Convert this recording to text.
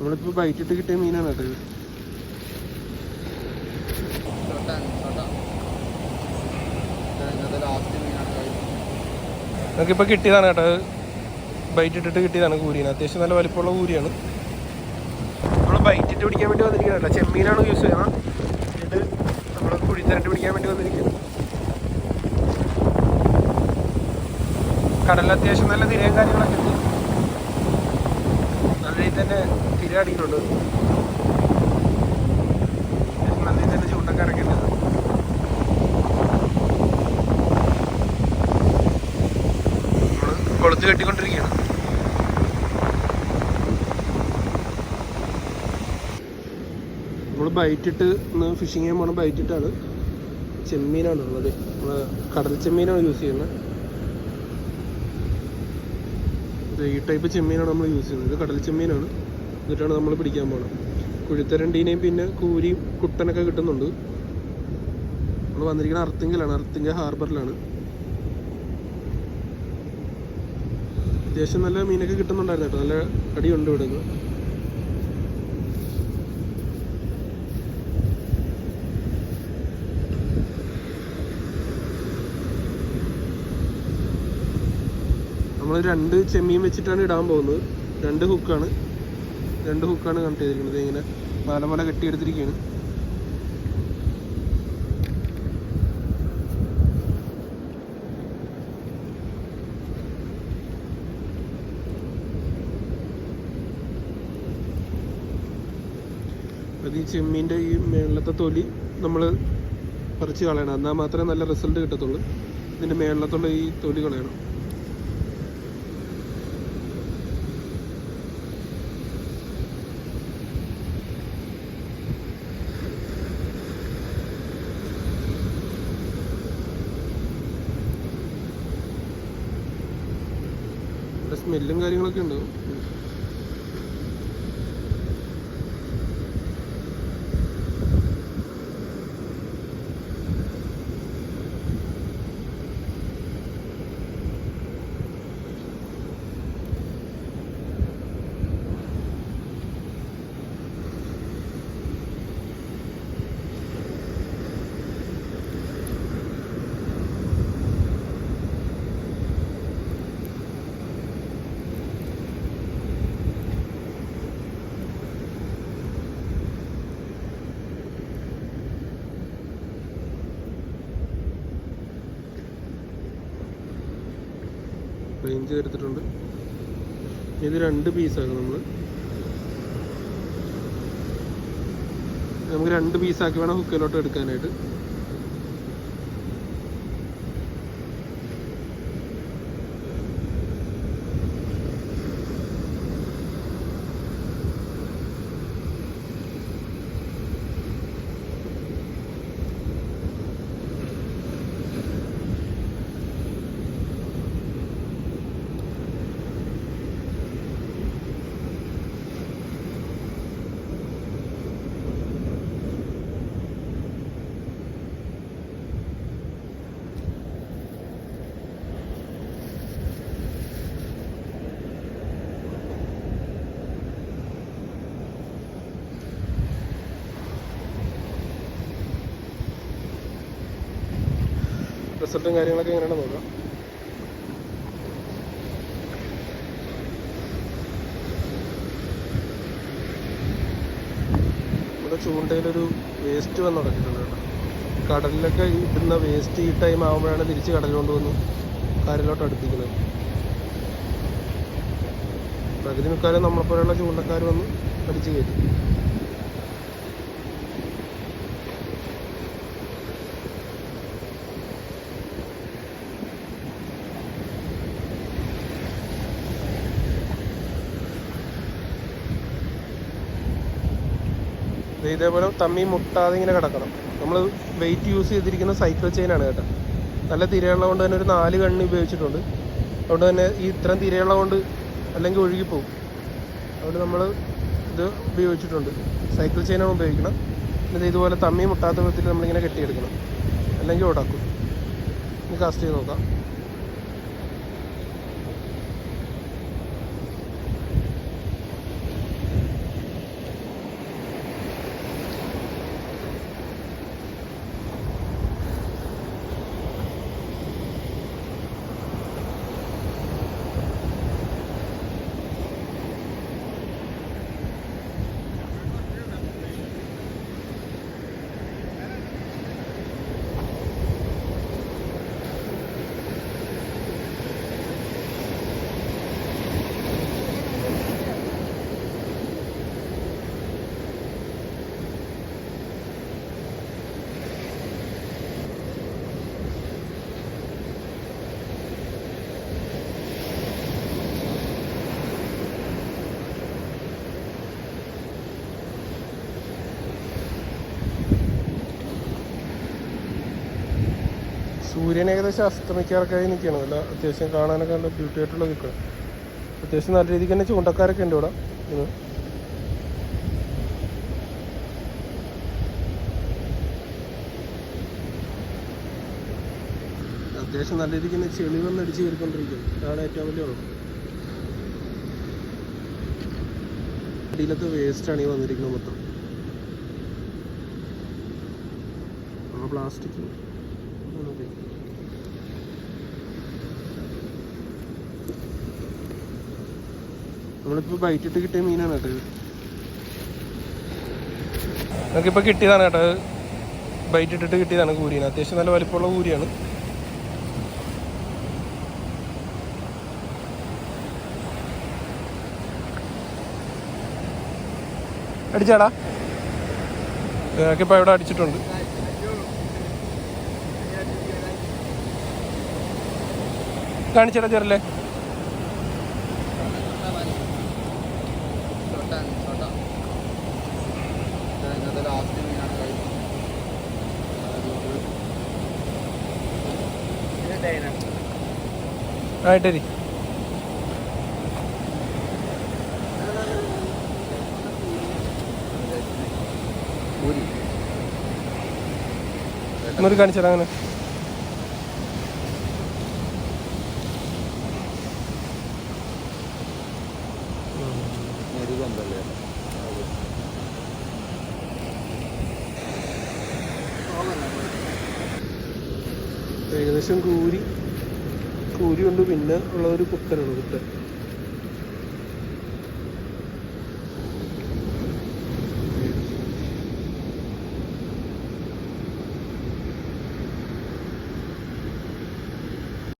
നമ്മളിപ്പോൾ ബൈറ്റിട്ട് കിട്ടിയ മീനാണ് കേട്ടോ നമുക്കിപ്പോ കിട്ടിയതാണ് കേട്ടോ. ബൈറ്റ് ഇട്ടിട്ട് കിട്ടിയതാണ് കൂരിന് അത്യാവശ്യം നല്ല വലിപ്പമുള്ള കൂരിയാണ്. നമ്മൾ ബൈറ്റ് ഇട്ട് പിടിക്കാൻ വേണ്ടി വന്നിരിക്കുന്നതല്ല ചെമ്മീനാണ് യൂസ് ചെയ്യുന്നത്. ഇത് നമ്മൾ കുഴിത്തരട്ട് പിടിക്കാൻ വേണ്ടി വന്നിരിക്കുന്നത് കടലിൽ അത്യാവശ്യം നല്ല തിരയും കാര്യങ്ങളൊക്കെ ഉണ്ട്. നല്ല രീതിയിൽ തന്നെ തിര അടിക്കുന്നുണ്ട്. അത്യാവശ്യം നല്ല രീതിയിൽ തന്നെ ചൂണ്ടൊക്കെ ഇറങ്ങിയിട്ടുണ്ട് കൊളുത്ത് കെട്ടിക്കൊണ്ടിരിക്കുകയാണ്. നമ്മൾ ബൈറ്റിട്ട് ഇന്ന് ഫിഷിങ് ചെയ്യാൻ പോണ ബൈറ്റിട്ടാണ് ചെമ്മീനാണ് ഉള്ളത്. നമ്മൾ കടൽ ചെമ്മീനാണ് യൂസ് ചെയ്യുന്നത്. ഈ ടൈപ്പ് ചെമ്മീനാണ് നമ്മൾ യൂസ് ചെയ്യുന്നത്. ഇത് കടൽ ചെമ്മീനാണ്. എന്നിട്ടാണ് നമ്മൾ പിടിക്കാൻ പോകണം കുഴിത്തരണ്ടീനെയും പിന്നെ കൂരിയും കുട്ടനൊക്കെ കിട്ടുന്നുണ്ട്. നമ്മൾ വന്നിരിക്കുന്നത് അർത്തിങ്കലാണ് അർത്തിങ്ക ഹാർബറിലാണ്. അത്യാവശ്യം നല്ല മീനൊക്കെ കിട്ടുന്നുണ്ടായിരുന്നു കേട്ടോ. നല്ല അടിയുണ്ട് ഇവിടെ നിന്ന് നമ്മൾ രണ്ട് ചെമ്മീൻ വെച്ചിട്ടാണ് ഇടാൻ പോകുന്നത്. രണ്ട് ഹുക്കാണ് രണ്ട് ഹുക്കാണ് കണക്ട് ചെയ്തിരിക്കുന്നത്. ഇങ്ങനെ മാല പോലെ കെട്ടിയെടുത്തിരിക്കുകയാണ്. അത് ഈ ചെമ്മീന്റെ ഈ മേളിലത്തെ തൊലി നമ്മൾ പറിച്ച് കളയണം. എന്നാൽ മാത്രമേ നല്ല റിസൾട്ട് കിട്ടത്തുള്ളൂ. ഇതിന്റെ മേളിലത്തുള്ള ഈ തൊലി കളയണം ഇവിടെ സ്മെല്ലും കാര്യങ്ങളൊക്കെ ഉണ്ടാവും റേഞ്ച് എടുത്തിട്ടുണ്ട്. ഇത് രണ്ട് പീസാക്കും നമ്മൾ നമുക്ക് രണ്ട് പീസാക്കി വേണം ഹുക്കിലോട്ട് എടുക്കാനായിട്ട്. റിസൾട്ടും കാര്യങ്ങളൊക്കെ എങ്ങനെയാണ് നോക്കാം. ഇവിടെ ചൂണ്ടയിലൊരു വേസ്റ്റ് വന്ന് തുടങ്ങിയിട്ടുണ്ട് കേട്ടോ. കടലിലൊക്കെ ഇടുന്ന വേസ്റ്റ് ഈ ടൈം ആകുമ്പോഴാണ് തിരിച്ച് കടലിൽ കൊണ്ടുവന്ന് കാരിലോട്ട് അടുപ്പിക്കുന്നത്. പകുതി മുക്കാലും നമ്മളെപ്പോലെയുള്ള ചൂണ്ടക്കാർ വന്ന് അടിച്ചു കയറ്റും. ഇതേപോലെ തമ്മി മുട്ടാതെ ഇങ്ങനെ കിടക്കണം. നമ്മൾ വെയിറ്റ് യൂസ് ചെയ്തിരിക്കുന്ന സൈക്കിൾ ചെയിനാണ് കേട്ടോ. നല്ല തിരയുള്ളതുകൊണ്ട് തന്നെ ഒരു നാല് കണ്ണി ഉപയോഗിച്ചിട്ടുണ്ട്. അതുകൊണ്ട് തന്നെ ഈ ഇത്രയും തിരയുള്ളതുകൊണ്ട് അല്ലെങ്കിൽ ഒഴുകിപ്പോവും. അതുകൊണ്ട് നമ്മൾ ഇത് ഉപയോഗിച്ചിട്ടുണ്ട്. സൈക്കിൾ ചെയിനാണ് ഉപയോഗിക്കണം. എന്നിട്ട് ഇതുപോലെ തമ്മി മുട്ടാത്ത വിധത്തിൽ നമ്മളിങ്ങനെ കെട്ടിയെടുക്കണം. അല്ലെങ്കിൽ ഓടാക്കും. ഇനി കാസ്റ്റ് ചെയ്ത് നോക്കാം. സൂര്യൻ ഏകദേശം അസ്തമിക്കാറൊക്കെ നിൽക്കുകയാണ് നല്ല അത്യാവശ്യം കാണാനൊക്കെ നല്ല ബ്യൂട്ടി ആയിട്ടുള്ള നിൽക്കുക അത്യാവശ്യം നല്ല രീതിക്ക് തന്നെ ചൂണ്ടക്കാരൊക്കെ ഉണ്ട് ഇവിടെ. ഇന്ന് അത്യാവശ്യം നല്ല രീതിക്ക് തന്നെ ചെളി വന്നടിച്ച് കയറിക്കൊണ്ടിരിക്കും അതാണ് ഏറ്റവും വലിയ കുഴപ്പം അടിയിലത്തെ വേസ്റ്റാണ് ഈ വന്നിരിക്കുന്നത് മൊത്തം. പ്ലാസ്റ്റിക് നമ്മളിപ്പോൾ ബൈറ്റിട്ട് കിട്ടിയ മീനാണ് കേട്ടോ നമുക്കിപ്പോൾ കിട്ടിയതാണ് കേട്ടോ. ബൈറ്റ് ഇട്ടിട്ട് കിട്ടിയതാണ് കൂരിയാണ്. അത്യാവശ്യം നല്ല വലിപ്പമുള്ള കൂരിയാണ്. അടിച്ചാടാ. ഇപ്പൊ ഇവിടെ അടിച്ചിട്ടുണ്ട്. കാണിച്ചേടാ ചെറല്ലേ? ആയിട്ടരി മുറി കാണിച്ചാൽ അങ്ങനെ? ഏകദേശം കൂരി കൂരി പിന്നെ ഉള്ള ഒരു കുത്തനാണ് കുത്തൻ.